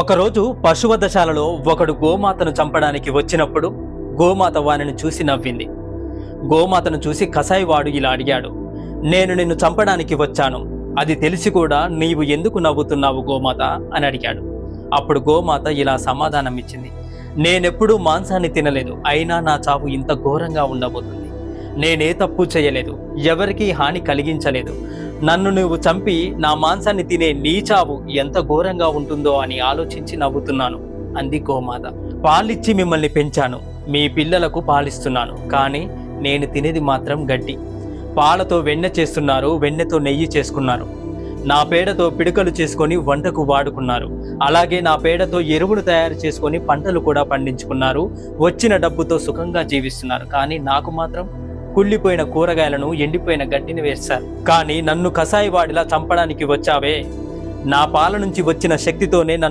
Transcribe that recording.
ఒకరోజు పశువధశాలలో ఒకడు గోమాతను చంపడానికి వచ్చినప్పుడు గోమాత వానిని చూసి నవ్వింది. గోమాతను చూసి కసాయివాడు ఇలా అడిగాడు నేను నిన్ను చంపడానికి వచ్చాను. అది తెలిసి కూడా నీవు ఎందుకు నవ్వుతున్నావు గోమాత? అని అడిగాడు. అప్పుడు గోమాత ఇలా సమాధానం ఇచ్చింది నేనెప్పుడూ మాంసాన్ని తినలేదు. అయినా నా చావు ఇంత ఘోరంగా ఉండబోతుంది. నేనే తప్పు చేయలేదు ఎవరికీ హాని కలిగించలేదు. నన్ను నువ్వు చంపి నా మాంసాన్ని తినే నీచావు ఎంత ఘోరంగా ఉంటుందో అని ఆలోచించి నవ్వుతున్నాను. అంది గోమాత. పాలిచ్చి మిమ్మల్ని పెంచాను మీ పిల్లలకు పాలిస్తున్నాను కానీ నేను తినేది మాత్రం గడ్డి. పాలతో వెన్నె చేస్తున్నారు వెన్నెతో నెయ్యి చేసుకున్నారు. నా పేడతో పిడకలు చేసుకొని వంటకు వాడుకున్నారు. అలాగే నా పేడతో ఎరువులు తయారు చేసుకొని పంటలు కూడా పండించుకున్నారు వచ్చిన డబ్బుతో సుఖంగా జీవిస్తున్నారు కానీ నాకు మాత్రం కుళ్ళిపోయిన కూరగాయలను ఎండిపోయిన గడ్డిని వేస్తారు. కానీ నన్ను కసాయివాడిలా చంపడానికి వచ్చావే? నా పాల నుంచి వచ్చిన శక్తితోనే నన్ను